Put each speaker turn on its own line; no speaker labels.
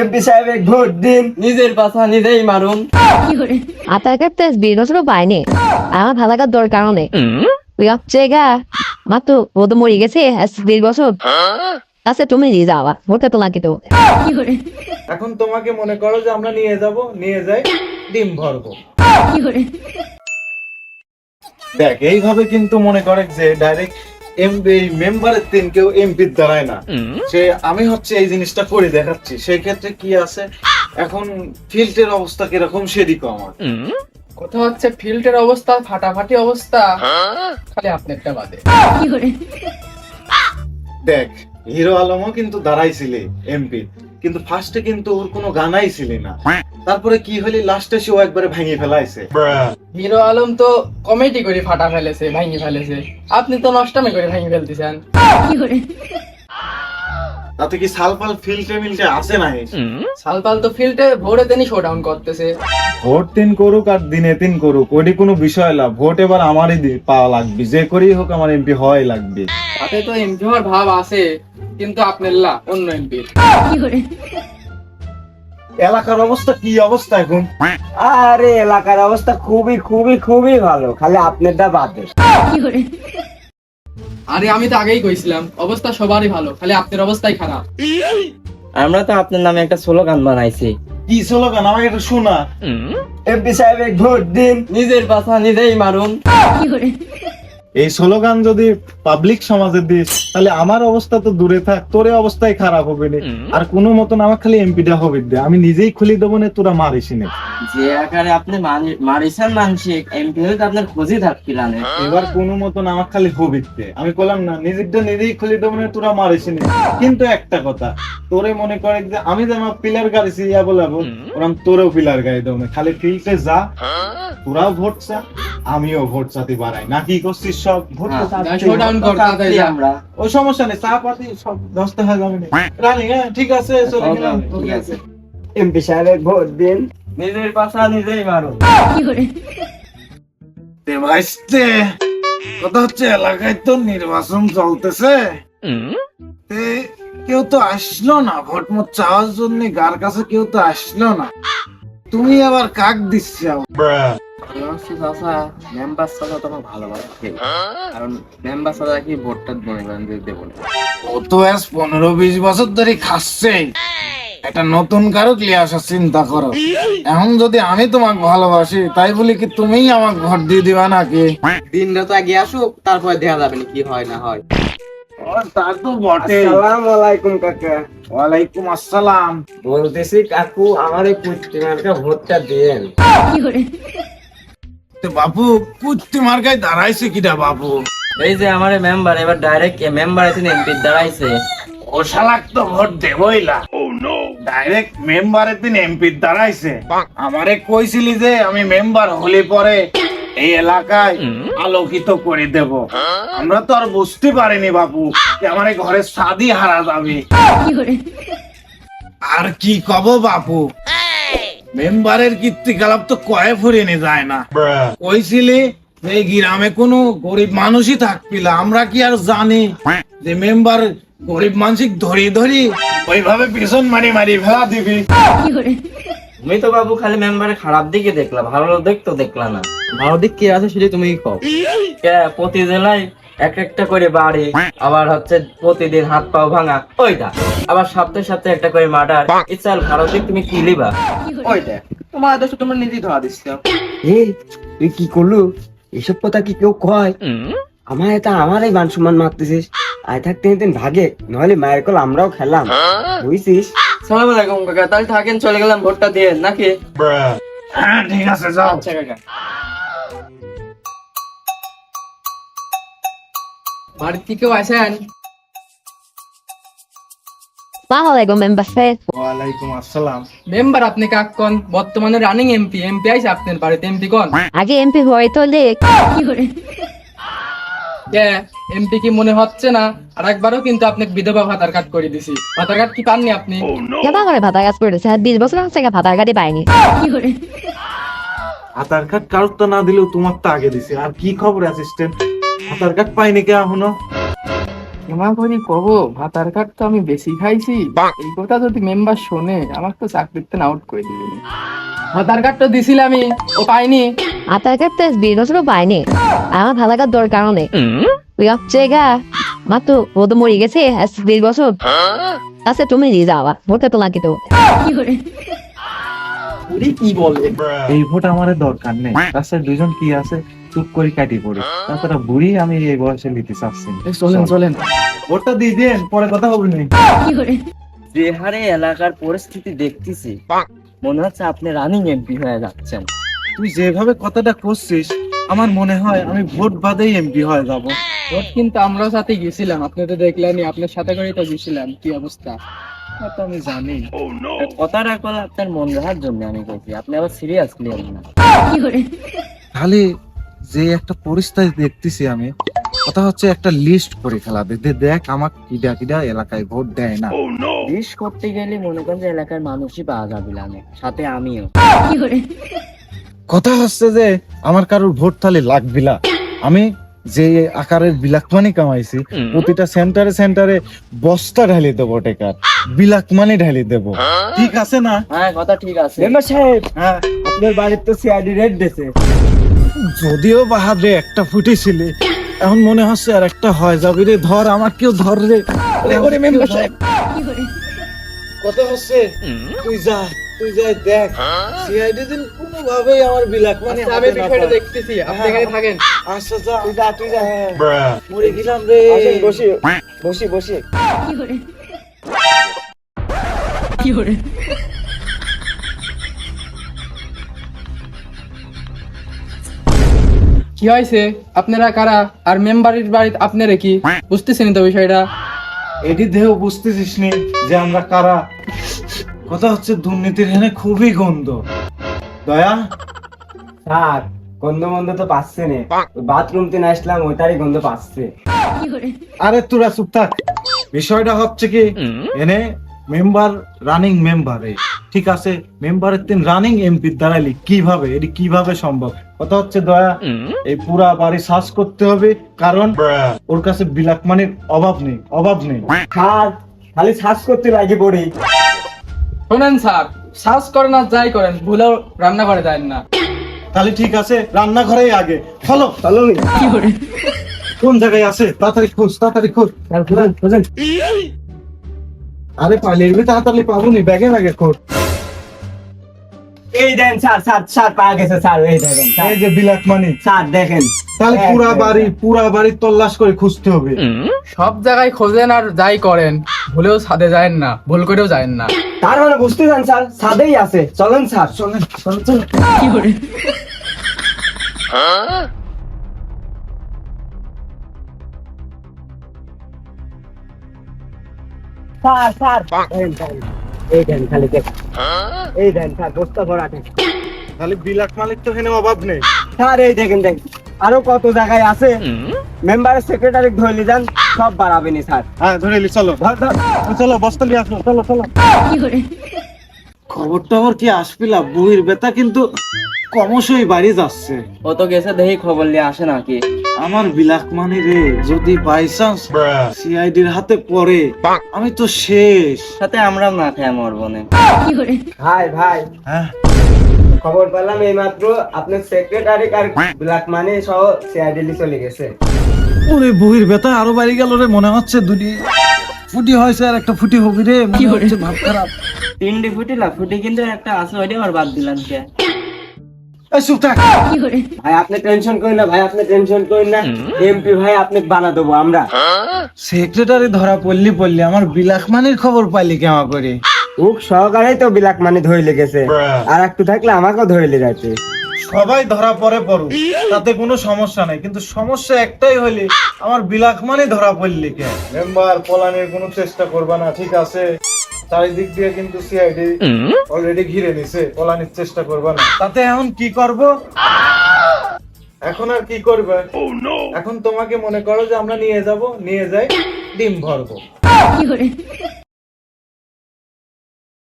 MP সাহেব vote দিন।
নিজের পাশা নিজেই মারুন।
তো বছরও আমার ভালো লাগার দরকার নেই জায়গা মাত্র ও তো মরে গেছে বিশ বছর। আচ্ছা তুমি নিয়ে যাওয়া ভোটটা তো লাগে তো
এখন তোমাকে মনে করো যে আমরা নিয়ে যাব নিয়ে যাই ডিম ভরবো। দেখ এইভাবে কিন্তু মনে করে যে ডাইরেক্ট এমপি মেম্বারের তিন কেউ এমপির দাঁড়ায় না। সে আমি হচ্ছে এই জিনিসটা করে দেখাচ্ছি। সেই ক্ষেত্রে কি আছে? এখন ফিল্ডের অবস্থা কীরকম সেদিকও আমার।
কথা হচ্ছে ফিল্ডের অবস্থা ফাটাফাটি অবস্থা। খালি আপনারটা বাদে।
দেখ হিরো আলমও কিন্তু দাঁড়াইছিলে এমপি কিন্তু ফার্স্টে কিন্তু ওর কোনো গানাই ছিল না। তারপরে কি হলি লাস্টে সে ও একবারে ভেঙে ফেলাইছে।
হিরো আলম তো কমেডি করে ফাটা ফেলেছে ভাঙি ফেলেছে। আপনি তো নষ্টামি করে ভাঙি ফেলতেছেন।
তাতে কি সালপাল মিলটে আসে নাই
সালপাল তো ফিল্ডে ভোরে তিনি শোডাউন করতেছে।
ভোট তিন করুক আর দিনে তিন করুক ওটি কোনো বিষয় না। ভোট এবার আমারই দি- পাওয়া লাগবে। যে করেই হোক আমার এমপি হওয়াই লাগবে।
তাতে তো এমপি হওয়ার ভাব আছে। কিন্তু আপনার লা অন্য এমপির
এলাকার অবস্থা কি অবস্থা এখন?
আরে এলাকার অবস্থা খুবই খুবই খুবই ভালো। খালি আপনারটা বাদে।
আরে আমি তো আগেই কইছিলাম অবস্থা সবারই ভালো খালি আপনার অবস্থাই খারাপ।
আমরা তো আপনার নামে একটা স্লোগান বানাইছি।
কি স্লোগান? আমাকে একটু শোনা।
এমপি সাহেব ভোট দিন
নিজের পাশা নিজেই মারুন।
এই স্লোগান যদি পাবলিক সমাজে দিস তাহলে আমার অবস্থা তো দূরে থাক তোর অবস্থাই খারাপ হবে না। আর কোনো মতন আমার খালি এমপিটা হবে দে। আমি নিজেই খুলি দেবো না তোরা মারিস না।
যে আকারে আপনি মারিছেন মানসিক এমপি হলে তো আপনার খোঁজই থাকছিল না।
এবার কোনো মতন আমার খালি হবিতে আমি বললাম না নিজেরটা নিজেই খুলে দেবো না তোরা মারিস না। কিন্তু একটা কথা তোরে মনে করে যে আমি যে আমার পিলার গাড়িছি ইয়া বলাবো ওরকম তোরেও পিলার গাড়ি দেবো না। খালি ফিল্ডে যা। তোরাও ভোট চা আমিও ভোট চাতে বাড়াই। না কি করছিস? সব
তাড়াতাড়ি
আমরা
ওই সমস্যা নেই চা পাতি সব দশটা হয়ে যাবে না। রানী হ্যাঁ ঠিক আছে চলে গেলাম।
ঠিক আছে।
এমপি সাহেব ভোট দিন।
নিজের পাশা নিজেই মারুন
তে ভাইস্তে কথা হচ্ছে এলাকায় তো নির্বাচন চলতেছে। কেউ তো আসলো না ভোট মত চাওয়ার জন্য গার কাছে কেউ তো আসলো না। তুমি আবার কাক দিচ্ছ?
মেম্বার সাদা তো আমার ভালোবাসে কারণ মেম্বার সাদা কি ভোটটা মনে করেন যে দেবো না।
ও তো আজ পনেরো বিশ বছর ধরে খাচ্ছে। একটা নতুন কারও নিয়ে আসার চিন্তা করো। এখন যদি আমি তোমাকে ভালোবাসি তাই বলি কি তুমিই আমাকে ভোট দিয়ে দিবা নাকি?
দিনটা তো আগে আসুক তারপরে দেখা যাবে না কি হয় না হয়।
তা তো বটে
আসসালামু আলাইকুম কাকা।
ওয়ালাইকুম আসসালাম।
বলতেছি কাকু আমার এই পুষ্টিমার্কা ভোটটা দিয়েন।
তো বাবু কুত্তি মার্কায় দাঁড়াইছে কিটা বাবু
এই যে আমার মেম্বার এবার ডাইরেক্ট মেম্বার আছে এমপি দাঁড়াইছে।
ও শালাক তো ভোট দেবই না ডাইরেক্ট মেম্বারের দিন এমপি দাঁড়াইছে। আমারে কইছিলি যে আমি মেম্বার হলে পরে এই এলাকায় আলোকিত করে দেব। আমরা তো আর বুঝতে পারিনি বাবু যে আমার ঘরের সাদি হারা যাবে। আর কি কব বাপু? মেম্বারের কীর্তিকলাপ তো কয়ে ফুরিয়ে যায় না। কইছিলি এই গ্রামে কোনো গরিব মানুষই থাকবিলা আমরা কি আর জানি? যে মেম্বার গরিব মানসিক ধরি ধরি ওইভাবে পিছন মারি মারি ফেলা দিবি।
তুমি তো বাবু খালি মেম্বারের খারাপ দিকে দেখলা ভালো দিক তো দেখলা না।
ভালো দিক কি আছে সেটা তুমি কও।
কে, প্রতি জেলায় এক একটা করে বাড়ি আবার হচ্ছে প্রতিদিন হাত পাও ভাঙা। ওইটা আবার সপ্তাহে সপ্তাহে একটা করে মার্ডার। ভালো দিক তুমি কি লিবা?
ওইটা তোমার দোষ তোমরা নিজেই ধরা দিচ্ছ।
এ তুই কি করলু? এসব কথা কি কেউ কয়? আমার এটা আমারই মান সম্মান মারতেছিস। আয় থাকতে দিন ভাগে নইলে মায়ের কল আমরাও খেলাম। বুঝছিস?
সালাম আলাইকুম কাকা। তাহলে থাকেন চলে গেলাম ভোটটা দিয়ে নাকি?
হ্যাঁ ঠিক আছে যাও।
আচ্ছা কাকা। বাড়ির থেকেও আসেন।
আসসালামাইকুম মেম্বার সাহেব।
ওয়ালাইকুম আসসালাম।
মেম্বার আপনি কাক কোন? বর্তমানে রানিং এমপি এমপি আইছে আপনার বাড়িতে এমপি কোন?
আগে এমপি হয়ে তো
কে? এমপি কি মনে হচ্ছে না? আর একবারও কিন্তু আপনাকে বিধবা ভাতার কার্ড করে দিছি। ভাতার কার্ড কি পাননি আপনি?
কেবা করে ভাতা কাজ করেছে? আর বিশ বছর হচ্ছে ভাতার গাড়ি পাইনি।
আধার কার্ড কারোর তো না দিলেও তোমার তো আগে দিছে। আর কি খবর অ্যাসিস্ট্যান্ট আধার কার্ড পাইনি কে
এখনও? করি কব ভাতার কার্ড তো আমি বেশি খাইছি। এই কথা যদি মেম্বার শোনে আমার তো চাকরিতে আউট করে দিবে ভাতার তো দিছিলামই ও পাইনি।
আধার কার্ড তো বছরও পাইনি আমার ভালো লাগার দরকার নেই। ওই হচ্ছে গা মাত্র ও তো মরে গেছে আজ বিশ বছর। আচ্ছা তুমি দিয়ে যাওয়া ভোটে তো লাগি তো।
কি বলে?
এই ভোট আমার দরকার নেই। রাস্তায় দুজন কি আছে চুপ করে কাটি পড়ে তাছাড়া বুড়ি আমি এই বয়সে নিতে চাচ্ছি
চলেন চলেন।
ভোটটা দিয়ে দেন পরে কথা হবে না।
যে হারে এলাকার পরিস্থিতি দেখতেছি মনে হচ্ছে আপনি রানিং এমপি হয়ে যাচ্ছেন।
তুই যেভাবে কথাটা করছিস আমার মনে হয় আমি ভোট বাদেই এমপি হয়ে যাব।
ভোট কিন্তু আমরাও সাথে গেছিলাম আপনি তো দেখলেনই আপনার সাথে করেই তো গেছিলাম কি অবস্থা?
তো আমি জানি।
কথাটা কল আপনার মন রাখার জন্য আমি বলছি। আপনি আবার সিরিয়াস ক্লিয়ার না।
তাহলে যে একটা পরিস্থিতি দেখতেছি আমি কথা হচ্ছে একটা লিস্ট করে ফেলা দে দেখ আমার কিডা কিডা এলাকায় ভোট দেয় না।
বিষ করতে গেলে মনে করেন যে এলাকার মানুষই পাওয়া যাবে না সাথে আমিও।
কথা হচ্ছে যে আমার কারোর ভোট তাহলে লাগবে না। আমি যে আকারের বিলাক মানি কামাইছি প্রতিটা সেন্টারে সেন্টারে বস্তা ঢালি দেবো টেকার বিলাক মানি ঢালি দেবো। ঠিক আছে না?
হ্যাঁ কথা ঠিক আছে।
মেম্বার সাহেব
হ্যাঁ।
আপনার বাড়ির তো সিআইডি রেড দিয়েছে
যদিও বাহাদে একটা ফুটেছিলে এখন মনে হচ্ছে আর একটা হয় যাবি রে ধর আমার কেউ ধর রে।
ওরে মেম্বার সাহেব।
কত হচ্ছে তুই যা। তুই যাই দেখ সিআইডি দিন কোনো ভাবেই আমার বিলাক মানে
আচ্ছা, আমি বিষয়টা দেখতেছি আপনি এখানে থাকেন।
আচ্ছা যা
তুই যা তুই যা হ্যাঁ।
মরে গেলাম রে।
আসেন, বসি। বসি বসি।
কি হয়েছে? আপনারা কারা? আর মেম্বারের বাড়িতে আপনারা কি? বুঝতেছেন তো বিষয়টা।
এটি দেহ বুঝতেছিস নি যে আমরা কারা। কথা হচ্ছে দুর্নীতির হেনে খুবই গন্ধ। দয়া?
স্যার গন্ধ মন্ধ তো পাচ্ছে না। বাথরুম তে না আসলাম ওইটারই গন্ধ পাচ্ছে।
আরে তোরা চুপ থাক। বিষয়টা হচ্ছে কি এনে মেম্বার রানিং মেম্বার। ঠিক আছে মেম্বারের তিন রানিং এমপি দাঁড়ালি কীভাবে? এটি কীভাবে সম্ভব? কথা হচ্ছে দয়া এই পুরা বাড়ি সার্চ করতে হবে কারণ ওর কাছে বিলাক মানির অভাব নেই অভাব নেই।
খালি শ্বাস করতে লাগে পড়ি।
শোনেন স্যার সার্চ করেন আর যাই করেন ভুলেও রান্না করে যায় না।
তাহলে ঠিক আছে রান্নাঘরেই আগে। ফলো
চলো
কোন জায়গায় আছে? তাড়াতাড়ি খোঁজ তাড়াতাড়ি খোঁজ।
খুঁজেন খুঁজেন
আরে পালিয়ে তাড়াতাড়ি পাবো নি ব্যাগে ব্যাগে খোঁজ।
এই দেন স্যার স্যার স্যার পাওয়া গেছে স্যার এই দেখেন
এই যে বিলাক মানি।
স্যার দেখেন।
তাহলে
হ্যাঁ,
পুরা
হ্যাঁ।
বাড়ি পুরা বাড়ি তল্লাশ করে খুঁজতে হবে।
সব জায়গায় খোঁজেন আর যাই করেন ভুলেও ছাদে যায় না ভুল করেও যায় না।
তার মানে বুঝতে চান স্যার? সাদেই আছে। চলেন স্যার। চলেন চলেন চলেন। Sir sir. দেন, দেন। এই দেন খালি দেখ। এই দেন স্যার বস্তা ভরা আছে
তাহলে বিলাক মালিক তো এখানে অভাব নেই।
স্যার এই দেখেন দেখেন। আরও কত জায়গায় আছে? মেম্বারের সেক্রেটারি ধরলে যান সব বাড়াবেনি স্যার।
হ্যাঁ ধরে নি চলো।
ধর ধর।
চলো বস্তা নিয়ে আসো চলো চলো। খবর টবর কি আসবিলা বহির বেতা কিন্তু ক্রমশই বাড়ি যাচ্ছে।
ও তো গেছে দেখি খবর নিয়ে আসে নাকি।
আমার বিলাক মানে রে যদি বাই চান্স সিআইডির হাতে পড়ে আমি তো শেষ।
সাথে আমরা না খেয়ে মরবো না।
ভাই ভাই।
হ্যাঁ।
খবর পেলাম এই মাত্র আপনার সেক্রেটারি আর ব্ল্যাক মানি সহ সিআইডি চলে গেছে।
ওরে বহির বেতা আরও বাড়ি গেল রে মনে হচ্ছে দুটি ফুটি হয়েছে আর একটা ফুটি হবি রে মনে হচ্ছে ভাব খারাপ।
তিনটি ফুটি না ফুটি কিন্তু একটা আছে ওইটা আর বাদ দিলাম কে।
ভাই আপনি টেনশন করেন না ভাই আপনি টেনশন করেন না। এমপি ভাই আপনি বানা দেবো আমরা।
সেক্রেটারি ধরা পড়লি পড়লি আমার বিলাক মানির খবর পাইলি কেমন করে?
ওক সহকারেই তো ব্ল্যাক মানি ধরে লেগেছে আর একটু থাকলে আমাকেও ধরে লেগেছে
সবাই ধরা পড়ে পড়ু তাতে কোনো সমস্যা নাই। কিন্তু সমস্যা একটাই হইলে আমার বিলাক মানে ধরা পড়লি কে? মেম্বার পলানের কোনো চেষ্টা করবা না ঠিক আছে? চারিদিক দিয়ে কিন্তু সিআইডি অলরেডি ঘিরে নিছে পলানির চেষ্টা করবা না। তাতে এখন কি করব? এখন আর কি করবে? এখন তোমাকে মনে করো যে আমরা নিয়ে যাব নিয়ে যাই ডিম ভরবো।